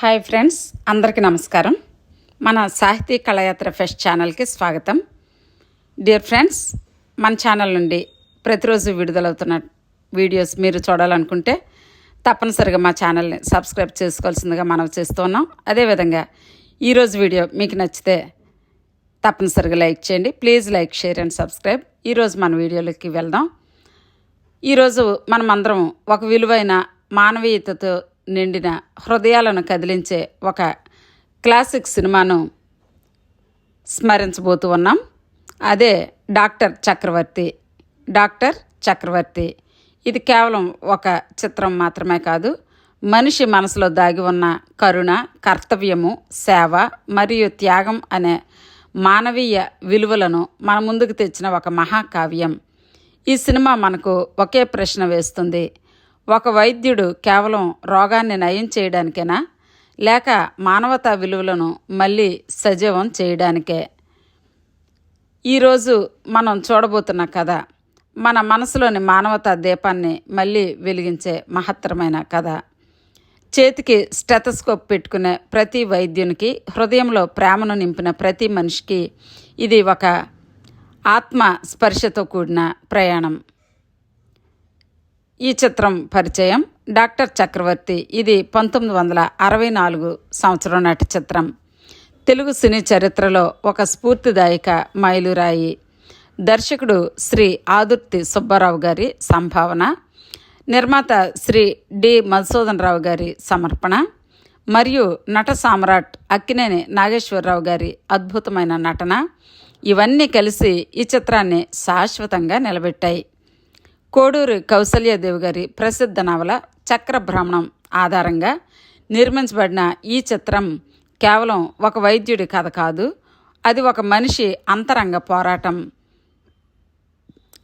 Hi friends అందరికీ నమస్కారం. మన సాహితీ కళయాత్ర ఫెస్ట్ ఛానల్కి స్వాగతం. డియర్ ఫ్రెండ్స్ మన ఛానల్ నుండి ప్రతిరోజు విడుదలవుతున్న వీడియోస్ మీరు చూడాలనుకుంటే తప్పనిసరిగా మా ఛానల్ని సబ్స్క్రైబ్ చేసుకోవాల్సిందిగా మనం చేస్తున్నాం అదేవిధంగా ఈరోజు వీడియో మీకు నచ్చితే తప్పనిసరిగా లైక్ చేయండి. Please like share and subscribe. ఈరోజు మన వీడియోలోకి వెళ్దాం. ఈరోజు మనమందరం ఒక విలువైన మానవీయతతో నిండిన హృదయాలను కదిలించే ఒక క్లాసిక్ సినిమాను స్మరించబోతూ ఉన్నాం. అదే డాక్టర్ చక్రవర్తి. డాక్టర్ చక్రవర్తి. ఇది కేవలం ఒక చిత్రం మాత్రమే కాదు. మనిషి మనసులో దాగి ఉన్న కరుణ కర్తవ్యము సేవ మరియు త్యాగం అనే మానవీయ విలువలను మన ముందుకు తెచ్చిన ఒక మహాకావ్యం. ఈ సినిమా మనకు ఒకే ప్రశ్న వేస్తుంది. ఒక వైద్యుడు కేవలం రోగాన్ని నయం చేయడానికేనా? లేక మానవతా విలువలను మళ్ళీ సజీవం చేయడానికే? ఈరోజు మనం చూడబోతున్న కథ మన మనసులోని మానవతా దీపాన్ని మళ్ళీ వెలిగించే మహత్తరమైన కథ. చేతికి స్టెథస్కోప్ పెట్టుకునే ప్రతి వైద్యునికి హృదయంలో ప్రేమను నింపిన ప్రతి మనిషికి ఇది ఒక ఆత్మ స్పర్శతో కూడిన ప్రయాణం. ఈ చిత్రం పరిచయం డాక్టర్ చక్రవర్తి. ఇది పంతొమ్మిది వందల అరవై నాలుగు సంవత్సరం నాటి చిత్రం. తెలుగు సినీ చరిత్రలో ఒక స్ఫూర్తిదాయక మైలురాయి. దర్శకుడు శ్రీ ఆదుర్తి సుబ్బారావు గారి సంభావన. నిర్మాత శ్రీ డి మధుసూదన్ రావు గారి సమర్పణ. మరియు నట సామ్రాట్ అక్కినేని నాగేశ్వరరావు గారి అద్భుతమైన నటన. ఇవన్నీ కలిసి ఈ చిత్రాన్ని శాశ్వతంగా నిలబెట్టాయి. కోడూరు కౌసల్యాదేవి గారి ప్రసిద్ధ నవల చక్రభ్రమణం ఆధారంగా నిర్మించబడిన ఈ చిత్రం కేవలం ఒక వైద్యుడి కథ కాదు అది ఒక మనిషి అంతరంగ పోరాటం.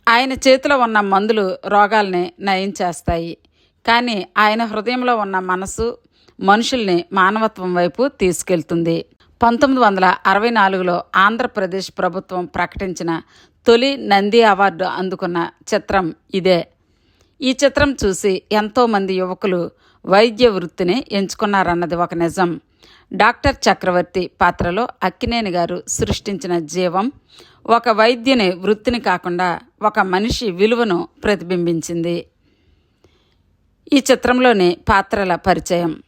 ఆయన చేతిలో ఉన్న మందులు రోగాల్ని నయం చేస్తాయి కానీ ఆయన హృదయంలో ఉన్న మనసు మనుషుల్ని మానవత్వం వైపు తీసుకెళ్తుంది. పంతొమ్మిది వందల అరవై నాలుగులో ఆంధ్రప్రదేశ్ ప్రభుత్వం ప్రకటించిన తొలి నంది అవార్డు అందుకున్న చిత్రం ఇదే. ఈ చిత్రం చూసి ఎంతోమంది యువకులు వైద్య వృత్తిని ఎంచుకున్నారన్నది ఒక నిజం. డాక్టర్ చక్రవర్తి పాత్రలో అక్కినేని గారు సృష్టించిన జీవం ఒక వైద్యుని వృత్తిని కాకుండా ఒక మనిషి విలువను ప్రతిబింబించింది. ఈ చిత్రంలోని పాత్రల పరిచయం.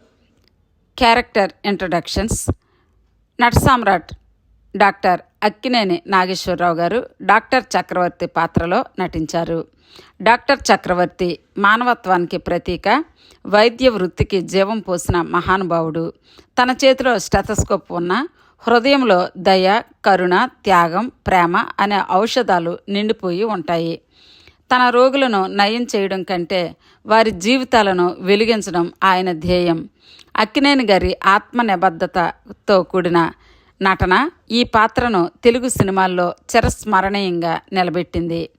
క్యారెక్టర్ ఇంట్రడక్షన్స్ నటసామ్రాట్ డాక్టర్ అక్కినేని నాగేశ్వరరావు గారు డాక్టర్ చక్రవర్తి పాత్రలో నటించారు. డాక్టర్ చక్రవర్తి మానవత్వానికి ప్రతీక వైద్య వృత్తికి జీవం పోసిన మహానుభావుడు. తన చేతిలో స్టెథస్కోప్ ఉన్న హృదయంలో దయ కరుణ త్యాగం ప్రేమ అనే ఔషధాలు నిండిపోయి ఉంటాయి. తన రోగులను నయం చేయడం కంటే వారి జీవితాలను వెలిగించడం ఆయన ధ్యేయం. అక్కినేని గారి ఆత్మ నిబద్ధతతో కూడిన నటన ఈ పాత్రను తెలుగు సినిమాల్లో చిరస్మరణీయంగా నిలబెట్టింది.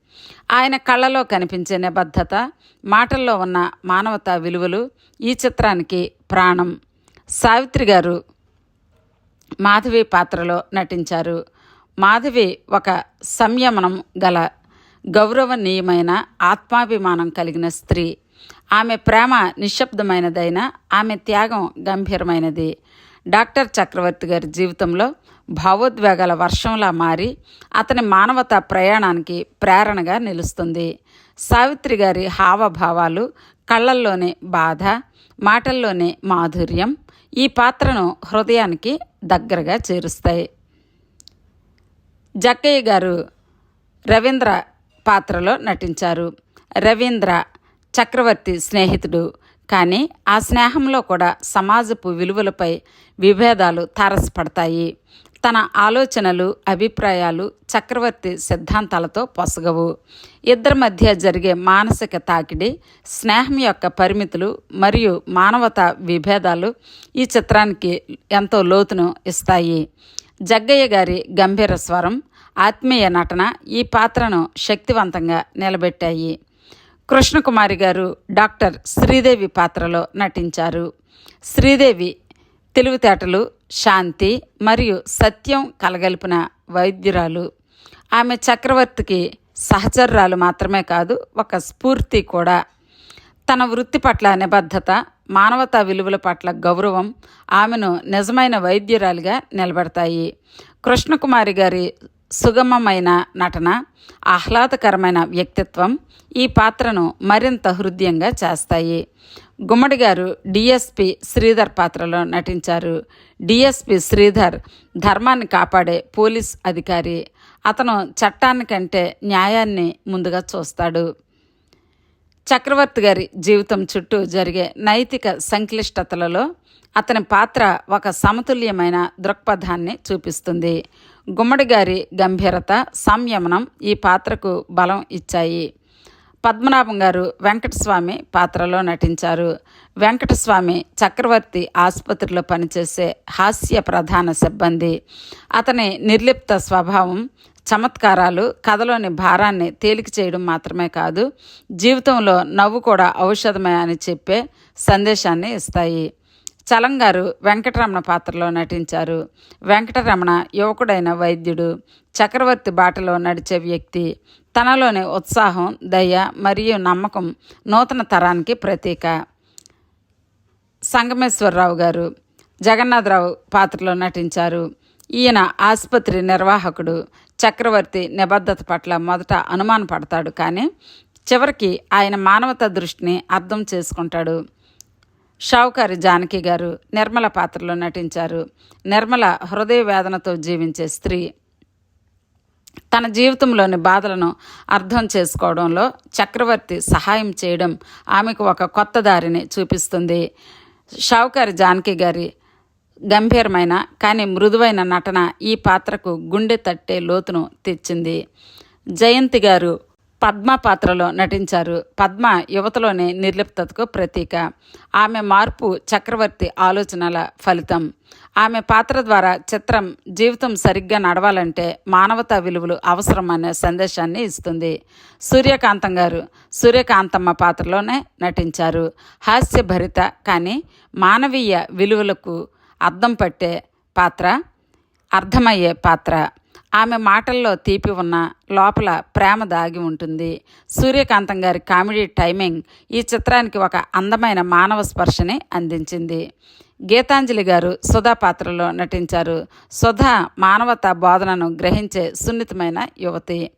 ఆయన కళ్ళలో కనిపించే నిబద్ధత మాటల్లో ఉన్న మానవతా విలువలు ఈ చిత్రానికి ప్రాణం. సావిత్రి గారు మాధవి పాత్రలో నటించారు. మాధవి ఒక సంయమనం గల గౌరవనీయమైన ఆత్మాభిమానం కలిగిన స్త్రీ. ఆమె ప్రేమ నిశ్శబ్దమైనదైనా ఆమె త్యాగం గంభీరమైనది. డాక్టర్ చక్రవర్తి గారి జీవితంలో భావోద్వేగాల వర్షంలా మారి అతని మానవత ప్రయాణానికి ప్రేరణగా నిలుస్తుంది. సావిత్రి గారి హావభావాలు కళ్ళల్లోనే బాధ మాటల్లోనే మాధుర్యం ఈ పాత్రను హృదయానికి దగ్గరగా చేరుస్తాయి. జక్కయ్య గారు రవీంద్ర పాత్రలో నటించారు. రవీంద్ర చక్రవర్తి స్నేహితుడు కానీ ఆ స్నేహంలో కూడా సమాజపు విలువలపై విభేదాలు తారసపడతాయి. తన ఆలోచనలు అభిప్రాయాలు చక్రవర్తి సిద్ధాంతాలతో పొసగవు. ఇద్దరి మధ్య జరిగే మానసిక తాకిడి స్నేహం యొక్క పరిమితులు మరియు మానవత విభేదాలు ఈ చిత్రానికి ఎంతో లోతును ఇస్తాయి. జగ్గయ్య గారి గంభీర స్వరం ఆత్మీయ నటన ఈ పాత్రను శక్తివంతంగా నిలబెట్టాయి. కృష్ణకుమారి గారు డాక్టర్ శ్రీదేవి పాత్రలో నటించారు. శ్రీదేవి తెలివితేటలు శాంతి మరియు సత్యం కలగలిపిన వైద్యురాలు. ఆమె చక్రవర్తికి సహచరురాలు మాత్రమే కాదు ఒక స్ఫూర్తి కూడా. తన వృత్తి పట్ల నిబద్ధత మానవతా విలువల పట్ల గౌరవం ఆమెను నిజమైన వైద్యురాలిగా నిలబడతాయి. కృష్ణకుమారి గారి సుగమమైన నటన ఆహ్లాదకరమైన వ్యక్తిత్వం ఈ పాత్రను మరింత హృదయంగా చేస్తాయి. గుమ్మడి గారు డిఎస్పి శ్రీధర్ పాత్రలో నటించారు. డిఎస్పి శ్రీధర్ ధర్మాన్ని కాపాడే పోలీస్ అధికారి. అతను చట్టానికంటే న్యాయాన్ని ముందుగా చూస్తాడు. చక్రవర్తి గారి జీవితం చుట్టూ జరిగే నైతిక సంక్లిష్టతలలో అతని పాత్ర ఒక సమతుల్యమైన దృక్పథాన్ని చూపిస్తుంది. గుమ్మడి గారి గంభీరత సంయమనం ఈ పాత్రకు బలం ఇచ్చాయి. పద్మనాభం గారు వెంకటస్వామి పాత్రలో నటించారు. వెంకటస్వామి చక్రవర్తి ఆసుపత్రిలో పనిచేసే హాస్య ప్రధాన సిబ్బంది. అతని నిర్లిప్త స్వభావం చమత్కారాలు కథలోని భారాన్ని తేలిక చేయడం మాత్రమే కాదు జీవితంలో నవ్వు కూడా ఔషధమే అని చెప్పే సందేశాన్ని ఇస్తాయి. చలం గారు వెంకటరమణ పాత్రలో నటించారు. వెంకటరమణ యువకుడైన వైద్యుడు చక్రవర్తి బాటలో నడిచే వ్యక్తి. తనలోని ఉత్సాహం దయ మరియు నమ్మకం నూతన తరానికి ప్రతీక. సంగమేశ్వరరావు గారు జగన్నాథరావు పాత్రలో నటించారు. ఈయన ఆసుపత్రి నిర్వాహకుడు చక్రవర్తి నిబద్ధత పట్ల మొదట అనుమానపడతాడు కానీ చివరికి ఆయన మానవత దృష్టిని అర్థం చేసుకుంటాడు. షావుకారి జానకి గారు నిర్మల పాత్రలో నటించారు. నిర్మల హృదయ వేదనతో జీవించే స్త్రీ. తన జీవితంలోని బాధలను అర్థం చేసుకోవడంలో చక్రవర్తి సహాయం చేయడం ఆమెకు ఒక కొత్త దారిని చూపిస్తుంది. షావుకారి జానకి గారి గంభీరమైన కానీ మృదువైన నటన ఈ పాత్రకు గుండె తట్టే లోతును తెచ్చింది. జయంతి గారు పద్మ పాత్రలో నటించారు. పద్మ యువతలోని నిర్లిప్తతకు ప్రతీక. ఆమె మార్పు చక్రవర్తి ఆలోచనల ఫలితం. ఆమె పాత్ర ద్వారా చిత్రం జీవితం సరిగ్గా నడవాలంటే మానవతా విలువలు అవసరం అనే సందేశాన్ని ఇస్తుంది. సూర్యకాంతం గారు సూర్యకాంతమ్మ పాత్రలోనే నటించారు. హాస్యభరిత కానీ మానవీయ విలువలకు అర్థం పట్టే పాత్ర అర్థమయ్యే పాత్ర. ఆమె మాటల్లో తీపి ఉన్న లోపల ప్రేమ దాగి ఉంటుంది. సూర్యకాంతం గారి కామెడీ టైమింగ్ ఈ చిత్రానికి ఒక అందమైన మానవ స్పర్శని అందించింది. గీతాంజలి గారు సుధా పాత్రలో నటించారు. సుధా మానవతా బోధనను గ్రహించే సున్నితమైన యువతి.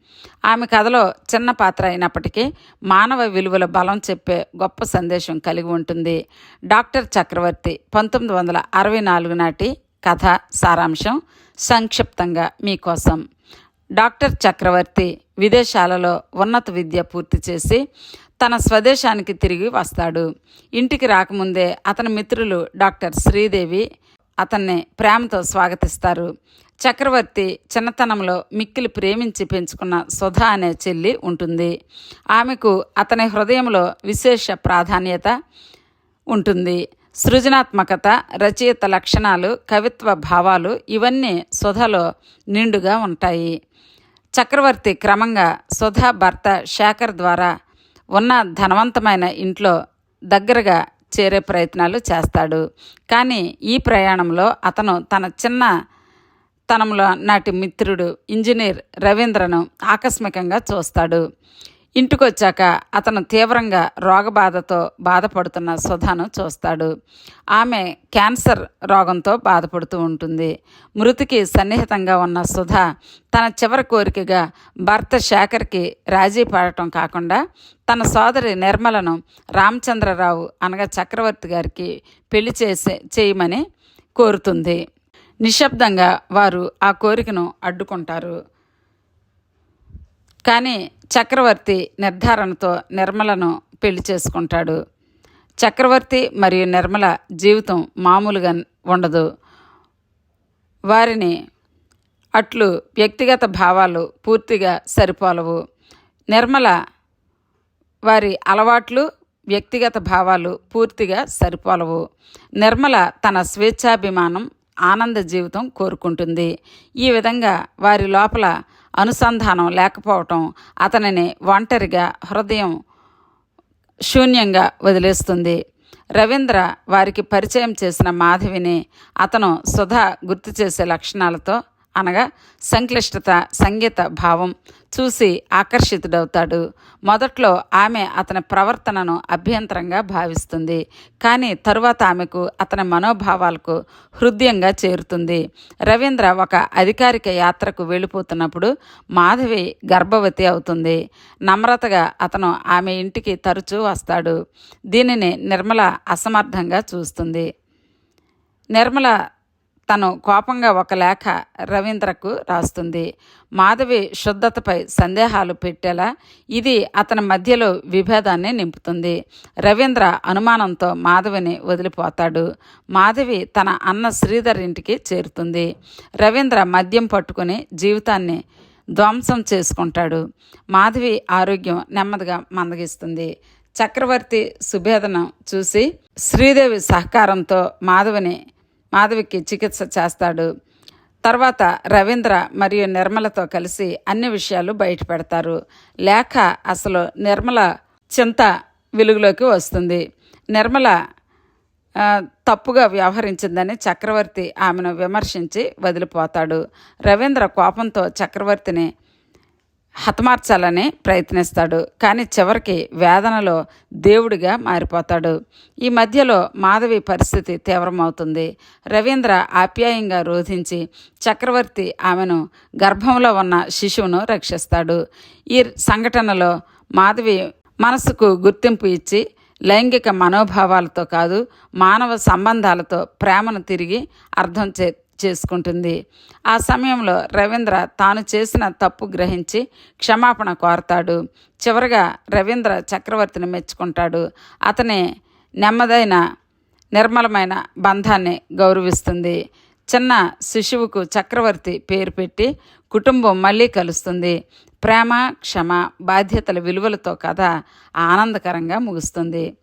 ఆమె కథలో చిన్న పాత్ర అయినప్పటికీ మానవ విలువల బలం చెప్పే గొప్ప సందేశం కలిగి ఉంటుంది. డాక్టర్ చక్రవర్తి పంతొమ్మిది వందల అరవై నాలుగు నాటి కథ సారాంశం సంక్షిప్తంగా మీకోసం. డాక్టర్ చక్రవర్తి విదేశాలలో ఉన్నత విద్య పూర్తి చేసి తన స్వదేశానికి తిరిగి వస్తాడు. ఇంటికి రాకముందే అతని మిత్రులు డాక్టర్ శ్రీదేవి అతన్ని ప్రేమతో స్వాగతిస్తారు. చక్రవర్తి చిన్నతనంలో మిక్కిలి ప్రేమించి పెంచుకున్న సుధా అనే చెల్లి ఉంటుంది. ఆమెకు అతని హృదయంలో విశేష ప్రాధాన్యత ఉంటుంది. సృజనాత్మకత రచయిత లక్షణాలు కవిత్వ భావాలు ఇవన్నీ సుధలో నిండుగా ఉంటాయి. చక్రవర్తి క్రమంగా సుధా భర్త శేఖర్ ద్వారా ఉన్న ధనవంతమైన ఇంట్లో దగ్గరగా చేరే ప్రయత్నాలు చేస్తాడు. కానీ ఈ ప్రయాణంలో అతను తన చిన్న తనంలో నాటి మిత్రుడు ఇంజనీర్ రవీంద్రను ఆకస్మికంగా చూస్తాడు. ఇంటికొచ్చాక అతను తీవ్రంగా రోగబాధతో బాధపడుతున్న సుధాను చూస్తాడు. ఆమె క్యాన్సర్ రోగంతో బాధపడుతూ ఉంటుంది. మృతికి సన్నిహితంగా ఉన్న సుధా తన చివరి కోరికగా భర్త శేఖర్కి రాజీ పడటం కాకుండా తన సోదరి నిర్మలను రామచంద్రరావు అనగా చక్రవర్తి గారికి పెళ్ళి చేసే చేయమని కోరుతుంది. నిశ్శబ్దంగా వారు ఆ కోరికను అడ్డుకుంటారు. కానీ చక్రవర్తి నిర్ధారణతో నిర్మలను పెళ్ళి చేసుకుంటాడు. చక్రవర్తి మరియు నిర్మల జీవితం మామూలుగా ఉండదు. వారిని అట్లు వ్యక్తిగత భావాలు పూర్తిగా సరిపోలవు. నిర్మల వారి అలవాట్లు వ్యక్తిగత భావాలు పూర్తిగా సరిపోలవు. నిర్మల తన స్వేచ్ఛాభిమానం ఆనంద జీవితం కోరుకుంటుంది. ఈ విధంగా వారి లోపల అనుసంధానం లేకపోవటం అతనిని ఒంటరిగా హృదయం శూన్యంగా వదిలేస్తుంది. రవీంద్ర వారికి పరిచయం చేసిన మాధవిని అతను సుధా గుర్తు చేసే లక్షణాలతో అనగా సంక్లిష్టత సంగీత భావం చూసి ఆకర్షితుడవుతాడు. మొదట్లో ఆమె అతని ప్రవర్తనను అభ్యంతరంగా భావిస్తుంది. కానీ తరువాత ఆమెకు అతని మనోభావాలకు హృదయంగా చేరుతుంది. రవీంద్ర ఒక అధికారిక యాత్రకు వెళ్ళిపోతున్నప్పుడు మాధవి గర్భవతి అవుతుంది. నమ్రతగా అతను ఆమె ఇంటికి తరచూ వస్తాడు. దీనిని నిర్మల అసమర్థంగా చూస్తుంది. నిర్మల తను కోపంగా ఒక లేఖ రవీంద్రకు రాస్తుంది. మాధవి శుద్ధతపై సందేహాలు పెట్టేలా ఇది అతని మధ్యలో విభేదాన్ని నింపుతుంది. రవీంద్ర అనుమానంతో మాధవిని వదిలిపోతాడు. మాధవి తన అన్న శ్రీధర్ ఇంటికి చేరుతుంది. రవీంద్ర మద్యం పట్టుకుని జీవితాన్ని ధ్వంసం చేసుకుంటాడు. మాధవి ఆరోగ్యం నెమ్మదిగా మందగిస్తుంది. చక్రవర్తి సుభేదనం చూసి శ్రీదేవి సహకారంతో మాధవిని మాధవికి చికిత్స చేస్తాడు. తర్వాత రవీంద్ర మరియు నిర్మలతో కలిసి అన్ని విషయాలు బయటపెడతారు. లేఖ అసలు నిర్మల చింత వెలుగులోకి వస్తుంది. నిర్మల తప్పుగా వ్యవహరించిందని చక్రవర్తి ఆమెను విమర్శించి వదిలిపోతాడు. రవీంద్ర కోపంతో చక్రవర్తిని హతమార్చాలని ప్రయత్నిస్తాడు. కానీ చివరికి వేదనలో దేవుడిగా మారిపోతాడు. ఈ మధ్యలో మాధవి పరిస్థితి తీవ్రమవుతుంది. రవీంద్ర ఆప్యాయంగా రోధించి చక్రవర్తి ఆమెను గర్భంలో ఉన్న శిశువును రక్షిస్తాడు. ఈ సంఘటనలో మాధవి మనసుకు గుర్తింపు ఇచ్చి లైంగిక మనోభావాలతో కాదు మానవ సంబంధాలతో ప్రేమను తిరిగి అర్థం చే చేసుకుంటుంది. ఆ సమయంలో రవీంద్ర తాను చేసిన తప్పు గ్రహించి క్షమాపణ కోరతాడు. చివరగా రవీంద్ర చక్రవర్తిని మెచ్చుకుంటాడు. అతని నెమ్మదైన నిర్మలమైన బంధాన్ని గౌరవిస్తుంది. చిన్న శిశువుకు చక్రవర్తి పేరు పెట్టి కుటుంబం మళ్ళీ కలుస్తుంది. ప్రేమ క్షమ బాధ్యతల విలువలతో కథ ఆనందకరంగా ముగుస్తుంది.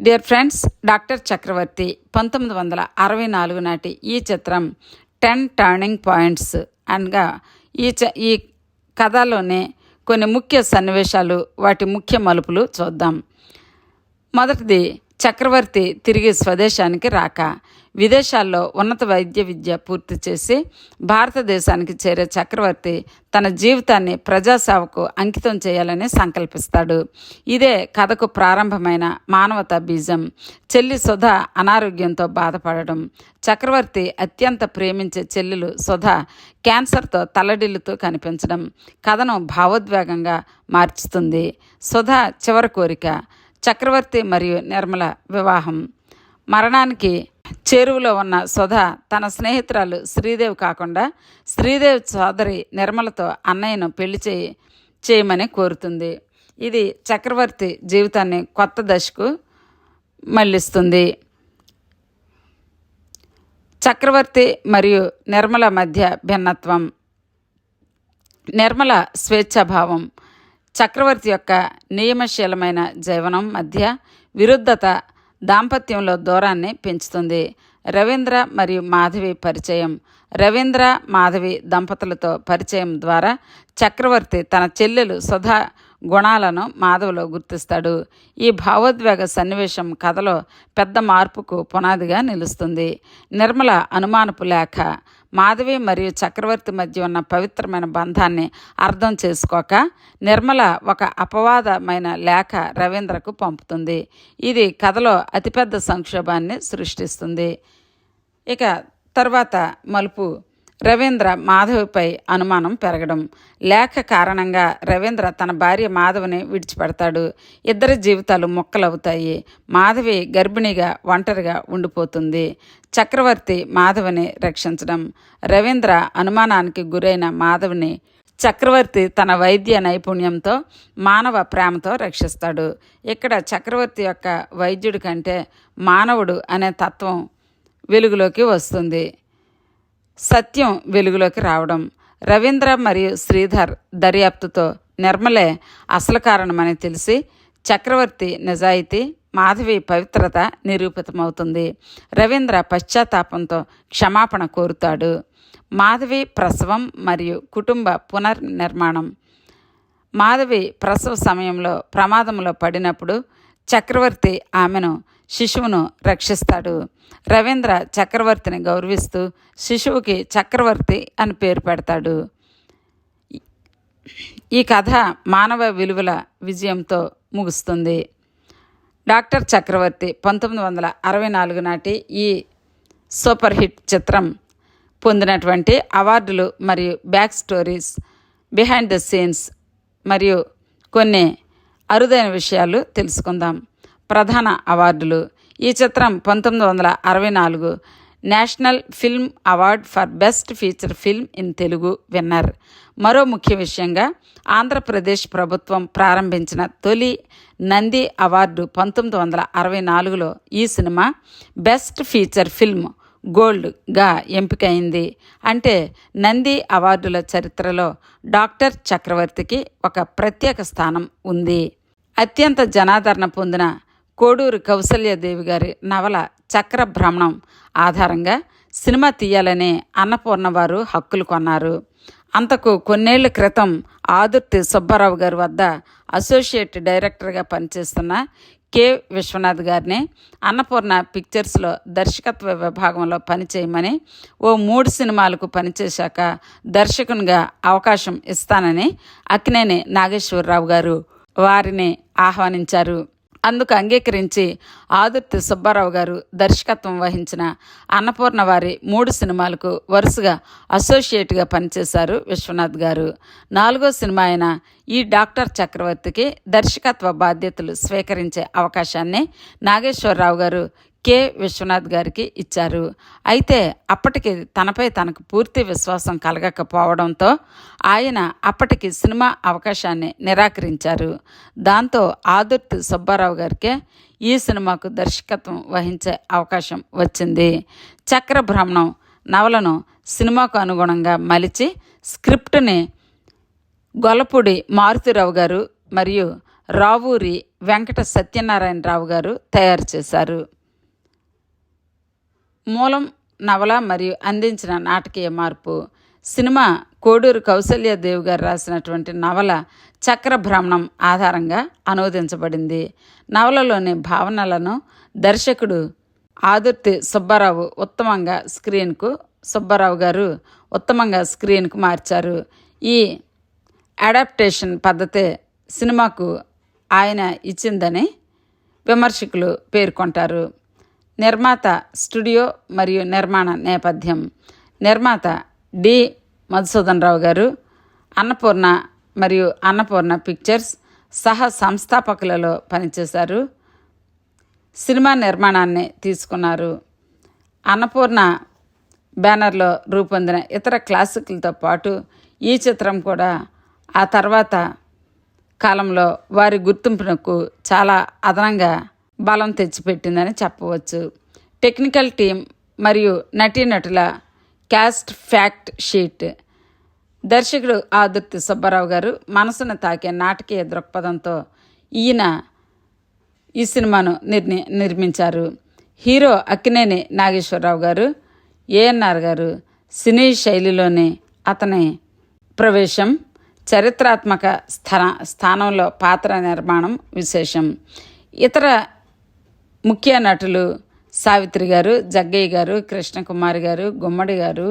డియర్ ఫ్రెండ్స్ డాక్టర్ చక్రవర్తి పంతొమ్మిది వందల అరవై నాలుగు నాటి ఈ చిత్రం టెన్ టర్నింగ్ పాయింట్స్ అనగా ఈ చ ఈ కథలోనే కొన్ని ముఖ్య సన్నివేశాలు వాటి ముఖ్య మలుపులు చూద్దాం. మొదటిది చక్రవర్తి తిరిగి స్వదేశానికి రాక. విదేశాల్లో ఉన్నత వైద్య విద్య పూర్తి చేసి భారతదేశానికి చేరే చక్రవర్తి తన జీవితాన్ని ప్రజాసేవకు అంకితం చేయాలని సంకల్పిస్తాడు. ఇదే కథకు ప్రారంభమైన మానవతా బీజం. చెల్లి సుధ అనారోగ్యంతో బాధపడడం. చక్రవర్తి అత్యంత ప్రేమించే చెల్లెలు సుధ క్యాన్సర్తో తలడిల్లుతూ కనిపించడం కథను భావోద్వేగంగా మార్చుతుంది. సుధ చివరి కోరిక చక్రవర్తి మరియు నిర్మల వివాహం. మరణానికి చేరువలో ఉన్న సుధ తన స్నేహితురాలు శ్రీదేవి కాకుండా శ్రీదేవి సోదరి నిర్మలతో అన్నయ్యను పెళ్ళి చేయి చేయమని కోరుతుంది. ఇది చక్రవర్తి జీవితాన్ని కొత్త దశకు మళ్ళిస్తుంది. చక్రవర్తి మరియు నిర్మల మధ్య భిన్నత్వం. నిర్మల స్వేచ్ఛాభావం. చక్రవర్తి యొక్క నియమశీలమైన జీవనం మధ్య విరుద్ధత దాంపత్యంలో దూరాన్ని పెంచుతుంది. రవీంద్ర మరియు మాధవి పరిచయం. రవీంద్ర మాధవి దంపతులతో పరిచయం ద్వారా చక్రవర్తి తన చెల్లెలు సుధా గుణాలను మాధవలో గుర్తిస్తాడు. ఈ భావోద్వేగ సన్నివేశం కథలో పెద్ద మార్పుకు పునాదిగా నిలుస్తుంది. నిర్మల అనుమానపు లేఖ. మాధవి మరియు చక్రవర్తి మధ్య ఉన్న పవిత్రమైన బంధాన్ని అర్థం చేసుకోక నిర్మల ఒక అపవాదమైన లేఖ రవీంద్రకు పంపుతుంది. ఇది కథలో అతిపెద్ద సంక్షోభాన్ని సృష్టిస్తుంది. ఇక తర్వాత మలుపు. రవీంద్ర మాధవిపై అనుమానం పెరగడం. లేఖ కారణంగా రవీంద్ర తన భార్య మాధవిని విడిచిపెడతాడు. ఇద్దరి జీవితాలు మొక్కలవుతాయి. మాధవి గర్భిణిగా ఒంటరిగా ఉండిపోతుంది. చక్రవర్తి మాధవిని రక్షించడం. రవీంద్ర అనుమానానికి గురైన మాధవిని చక్రవర్తి తన వైద్య నైపుణ్యంతో మానవ ప్రేమతో రక్షిస్తాడు. ఇక్కడ చక్రవర్తి యొక్క వైద్యుడి కంటే మానవుడు అనే తత్వం వెలుగులోకి వస్తుంది. సత్యం వెలుగులోకి రావడం. రవీంద్ర మరియు శ్రీధర్ దర్యాప్తుతో నిర్మలే అసలు కారణమని తెలిసి చక్రవర్తి నిజాయితీ మాధవి పవిత్రత నిరూపితమవుతుంది. రవీంద్ర పశ్చాత్తాపంతో క్షమాపణ కోరుతాడు. మాధవి ప్రసవం మరియు కుటుంబ పునర్నిర్మాణం. మాధవి ప్రసవ సమయంలో ప్రమాదంలో పడినప్పుడు చక్రవర్తి ఆమెను శిశువును రక్షిస్తాడు. రవీంద్ర చక్రవర్తిని గౌరవిస్తూ శిశువుకి చక్రవర్తి అని పేరు పెడతాడు. ఈ కథ మానవ విలువల విజయంతో ముగుస్తుంది. డాక్టర్ చక్రవర్తి పంతొమ్మిది వందల అరవై నాలుగు నాటి ఈ సూపర్ హిట్ చిత్రం పొందినటువంటి అవార్డులు మరియు back stories behind the scenes మరియు కొన్ని అరుదైన విషయాలు తెలుసుకుందాం. ప్రధాన అవార్డులు. ఈ చిత్రం పంతొమ్మిది వందల అరవై నాలుగు national film award for best feature film in Telugu winner. మరో ముఖ్య విషయంగా ఆంధ్రప్రదేశ్ ప్రభుత్వం ప్రారంభించిన తొలి నంది అవార్డు పంతొమ్మిది వందల అరవై నాలుగులో ఈ సినిమా బెస్ట్ ఫీచర్ ఫిల్మ్ గోల్డ్గా ఎంపికైంది. అంటే నంది అవార్డుల చరిత్రలో డాక్టర్ చక్రవర్తికి ఒక ప్రత్యేక స్థానం ఉంది. అత్యంత జనాదరణ పొందిన కోడూరు కౌసల్యదేవి గారి నవల చక్ర భ్రమణం ఆధారంగా సినిమా తీయాలని అన్నపూర్ణ వారు హక్కులు కొన్నారు. అంతకు కొన్నేళ్ళ క్రితం ఆదుర్తి సుబ్బారావు గారి వద్ద అసోసియేట్ డైరెక్టర్గా పనిచేస్తున్న కె. విశ్వనాథ్ గారిని అన్నపూర్ణ పిక్చర్స్లో దర్శకత్వ విభాగంలో పనిచేయమని ఓ మూడు సినిమాలకు పనిచేశాక దర్శకునిగా అవకాశం ఇస్తానని అక్కినేని నాగేశ్వరరావు గారు వారిని ఆహ్వానించారు. అందుకు అంగీకరించి ఆదుర్తి సుబ్బారావు గారు దర్శకత్వం వహించిన అన్నపూర్ణ వారి మూడు సినిమాలకు వరుసగా అసోసియేట్గా పనిచేశారు విశ్వనాథ్ గారు. నాలుగో సినిమా అయిన ఈ డాక్టర్ చక్రవర్తికి దర్శకత్వ బాధ్యతలు స్వీకరించే అవకాశాన్ని నాగేశ్వరరావు గారు కె విశ్వనాథ్ గారికి ఇచ్చారు. అయితే అప్పటికి తనపై తనకు పూర్తి విశ్వాసం కలగకపోవడంతో ఆయన అప్పటికి సినిమా అవకాశాన్ని నిరాకరించారు. దాంతో ఆదుర్తి సుబ్బారావు గారికి ఈ సినిమాకు దర్శకత్వం వహించే అవకాశం వచ్చింది. చక్రభ్రమణం నవలను సినిమాకు అనుగుణంగా మలిచి స్క్రిప్ట్ని గొలపూడి మారుతిరావు గారు మరియు రావూరి వెంకట సత్యనారాయణరావు గారు తయారు చేశారు. మూలం నవల మరియు అందించిన నాటకీయ మార్పు. సినిమా కోడూరు కౌసల్యదేవి గారు రాసినటువంటి నవల చక్రభ్రమణం ఆధారంగా అనువదించబడింది. నవలలోని భావనలను దర్శకుడు ఆదుర్తి సుబ్బారావు ఉత్తమంగా స్క్రీన్కు సుబ్బారావు గారు ఉత్తమంగా స్క్రీన్కు మార్చారు. ఈ అడాప్టేషన్ పద్ధతి సినిమాకు ఆయన ఇచ్చిందని విమర్శకులు పేర్కొంటారు. నిర్మాత స్టూడియో మరియు నిర్మాణ నేపథ్యం. నిర్మాత డి. మధుసూదన్ రావు గారు అన్నపూర్ణ మరియు అన్నపూర్ణ పిక్చర్స్ సహ సంస్థాపకులలో పనిచేశారు. సినిమా నిర్మాణాన్ని తీసుకున్నారు. అన్నపూర్ణ బ్యానర్లో రూపొందిన ఇతర క్లాసిక్లతో పాటు ఈ చిత్రం కూడా ఆ తర్వాత కాలంలో వారి గుర్తింపునకు చాలా అదనంగా బలం తెచ్చిపెట్టిందని చెప్పవచ్చు. టెక్నికల్ టీం మరియు నటీనటుల క్యాస్ట్ ఫ్యాక్ట్ షీట్. దర్శకుడు ఆదుర్తి సుబ్బారావు గారు మనసును తాకే నాటకీయ దృక్పథంతో ఈయన ఈ సినిమాను నిర్మి నిర్మించారు. హీరో అక్కినేని నాగేశ్వరరావు గారు ఏఎన్ఆర్ గారు సినీ శైలిలోని అతని ప్రవేశం చరిత్రాత్మక స్థాన స్థానంలో పాత్ర నిర్మాణం విశేషం. ఇతర ముఖ్య నటులు సావిత్రి గారు జగ్గయ్య గారు కృష్ణకుమారి గారు గుమ్మడి గారు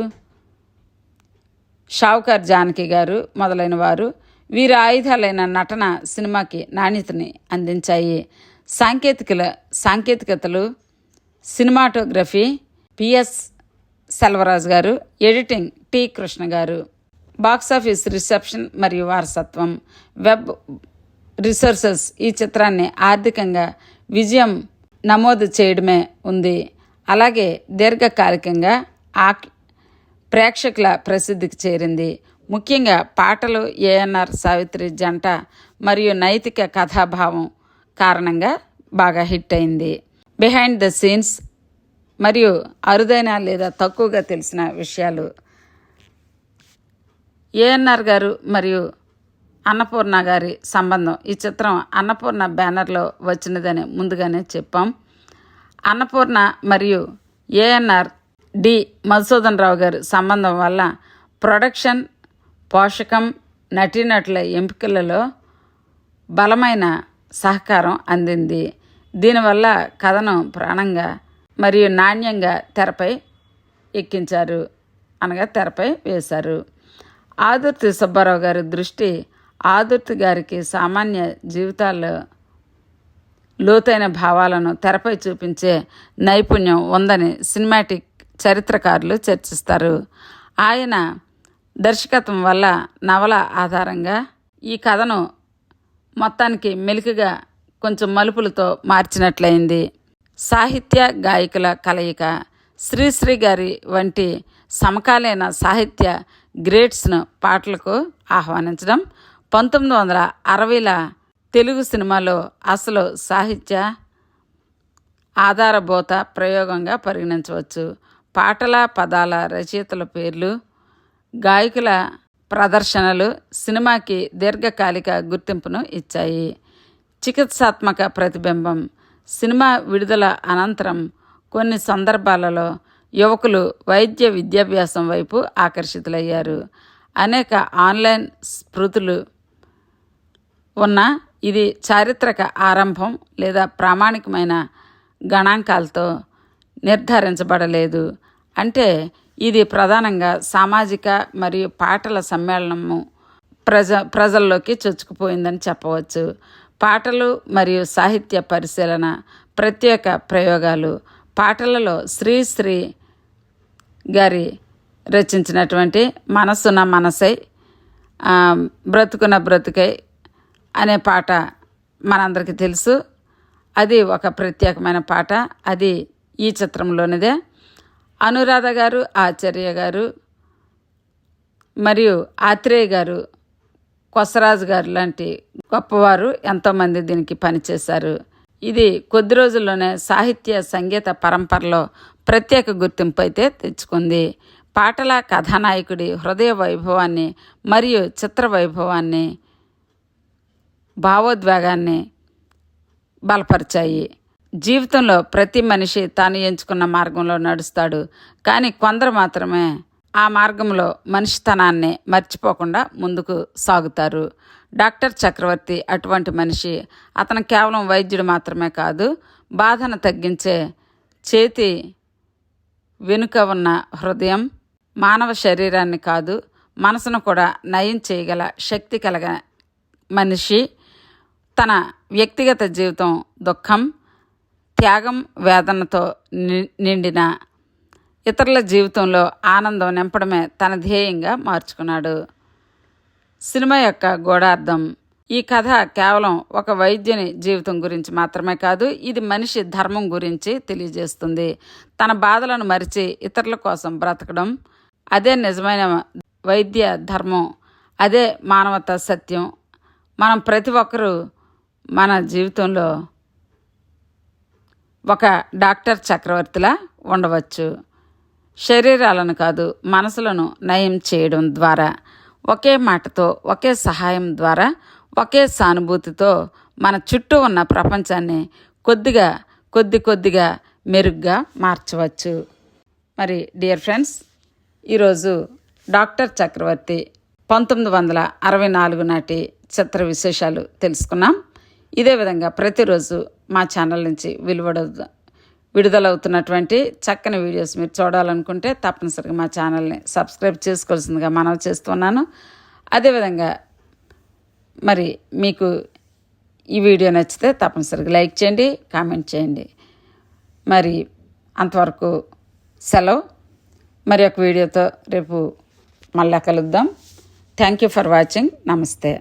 షావుకార్ జానకి గారు మొదలైన వారు వీరి ఆయుధాలైన నటన సినిమాకి నాణ్యతని అందించాయి. సాంకేతికల సాంకేతికతలు సినిమాటోగ్రఫీ పిఎస్ సెల్వరాజు గారు ఎడిటింగ్ టి కృష్ణ గారు. బాక్సాఫీస్ రిసెప్షన్ మరియు వారసత్వం. వెబ్ రిసోర్సెస్ ఈ చిత్రాన్ని ఆర్థికంగా విజయం నమోదు చేయడమే ఉంది. అలాగే దీర్ఘకాలికంగా ఆ ప్రేక్షకుల ప్రసిద్ధికి చేరింది. ముఖ్యంగా పాటలు ఏఎన్ఆర్ సావిత్రి జంట మరియు నైతిక కథాభావం కారణంగా బాగా హిట్ అయింది. బిహైండ్ ద సీన్స్ మరియు అరుదైన లేదా తక్కువగా తెలిసిన విషయాలు. ఏఎన్ఆర్ గారు మరియు అన్నపూర్ణ గారి సంబంధం. ఈ చిత్రం అన్నపూర్ణ బ్యానర్లో వచ్చినదని ముందుగానే చెప్పాం. అన్నపూర్ణ మరియు ఏఎన్ఆర్ డి మధుసూదన్ రావు గారి సంబంధం వల్ల ప్రొడక్షన్ పోషకం నటీనటుల ఎంపికలలో బలమైన సహకారం అందింది. దీనివల్ల కథను ప్రాణంగా మరియు నాణ్యంగా తెరపై ఎక్కించారు అనగా తెరపై వేశారు. ఆదుర్తి సుబ్బారావు గారి దృష్టి ఆదుర్తి గారికి సామాన్య జీవితాల్లో లోతైన భావాలను తెరపై చూపించే నైపుణ్యం ఉందని సినిమాటిక్ చరిత్రకారులు చర్చిస్తారు. ఆయన దర్శకత్వం వల్ల నవల ఆధారంగా ఈ కథను మొత్తానికి మెలికగా కొంచెం మలుపులతో మార్చినట్లయింది. సాహిత్య గాయకుల కలయిక శ్రీశ్రీ గారి వంటి సమకాలీన సాహిత్య గ్రేట్స్ను పాటలకు ఆహ్వానించడం పంతొమ్మిది వందల అరవైల తెలుగు సినిమాలో అసలు సాహిత్య ఆధారభూత ప్రయోగంగా పరిగణించవచ్చు. పాటల పదాల రచయితల పేర్లు గాయకుల ప్రదర్శనలు సినిమాకి దీర్ఘకాలిక గుర్తింపును ఇచ్చాయి. చికిత్సాత్మక ప్రతిబింబం సినిమా విడుదల అనంతరం కొన్ని సందర్భాలలో యువకులు వైద్య విద్యాభ్యాసం వైపు ఆకర్షితులయ్యారు. అనేక ఆన్లైన్ స్మృతులు ఉన్న ఇది చారిత్రక ఆరంభం లేదా ప్రామాణికమైన గణాంకాలతో నిర్ధారించబడలేదు. అంటే ఇది ప్రధానంగా సామాజిక మరియు పాటల సమ్మేళనము ప్రజ ప్రజల్లోకి చొచ్చుకుపోయిందని చెప్పవచ్చు. పాటలు మరియు సాహిత్య పరిశీలన ప్రత్యేక ప్రయోగాలు. పాటలలో శ్రీశ్రీ గారి రచించినటువంటి మనసున మనసై బ్రతుకున బ్రతుకై అనే పాట మనందరికీ తెలుసు. అది ఒక ప్రత్యేకమైన పాట. అది ఈ చిత్రంలోనిదే. అనురాధ గారు ఆచార్య గారు మరియు ఆత్రేయ గారు కొసరాజు గారు లాంటి గొప్పవారు ఎంతోమంది దీనికి పనిచేశారు. ఇది కొద్ది రోజుల్లోనే సాహిత్య సంగీత పరంపరలో ప్రత్యేక గుర్తింపు అయితే తెచ్చుకుంది. పాటల కథానాయకుడి హృదయ వైభవాన్ని మరియు చిత్ర వైభవాన్ని భావోద్వేగాన్ని బలపరిచాయి. జీవితంలో ప్రతి మనిషి తాను ఎంచుకున్న మార్గంలో నడుస్తాడు. కానీ కొందరు మాత్రమే ఆ మార్గంలో మనిషితనాన్ని మర్చిపోకుండా ముందుకు సాగుతారు. డాక్టర్ చక్రవర్తి అటువంటి మనిషి అతను కేవలం వైద్యుడు మాత్రమే కాదు బాధను తగ్గించే చేతి వెనుక ఉన్న హృదయం మానవ శరీరాన్ని కాదు మనసును కూడా నయం చేయగల శక్తి కలగ మనిషి తన వ్యక్తిగత జీవితం దుఃఖం త్యాగం వేదనతో నిండిన ఇతరుల జీవితంలో ఆనందం నింపడమే తన ధ్యేయంగా మార్చుకున్నాడు. సినిమా యొక్క గోడార్థం ఈ కథ కేవలం ఒక వైద్యుని జీవితం గురించి మాత్రమే కాదు ఇది మనిషి ధర్మం గురించి తెలియజేస్తుంది. తన బాధలను మరిచి ఇతరుల కోసం బ్రతకడం అదే నిజమైన వైద్య ధర్మం అదే మానవత సత్యం. మనం ప్రతి ఒక్కరూ మన జీవితంలో ఒక డాక్టర్ చక్రవర్తిలా ఉండవచ్చు. శరీరాలను కాదు మనసులను నయం చేయడం ద్వారా ఒకే మాటతో ఒకే సహాయం ద్వారా ఒకే సానుభూతితో మన చుట్టూ ఉన్న ప్రపంచాన్ని కొద్దిగా కొద్ది కొద్దిగా మెరుగ్గా మార్చవచ్చు. మరి డియర్ ఫ్రెండ్స్ ఈరోజు డాక్టర్ చక్రవర్తి పంతొమ్మిది వందల అరవై నాలుగు నాటి చిత్ర విశేషాలు తెలుసుకున్నాం. ఇదే విధంగా ప్రతిరోజు మా ఛానల్ నుంచి విలువడ విడుదలవుతున్నటువంటి చక్కని వీడియోస్ మీరు చూడాలనుకుంటే తప్పనిసరిగా మా ఛానల్ని సబ్స్క్రైబ్ చేసుకోవాల్సిందిగా మనం చేస్తున్నాను. అదేవిధంగా మరి మీకు ఈ వీడియో నచ్చితే తప్పనిసరిగా లైక్ చేయండి కామెంట్ చేయండి. మరి అంతవరకు సెలవు. మరి ఒక వీడియోతో రేపు మళ్ళా కలుద్దాం. థ్యాంక్ యూ ఫర్ వాచింగ్ నమస్తే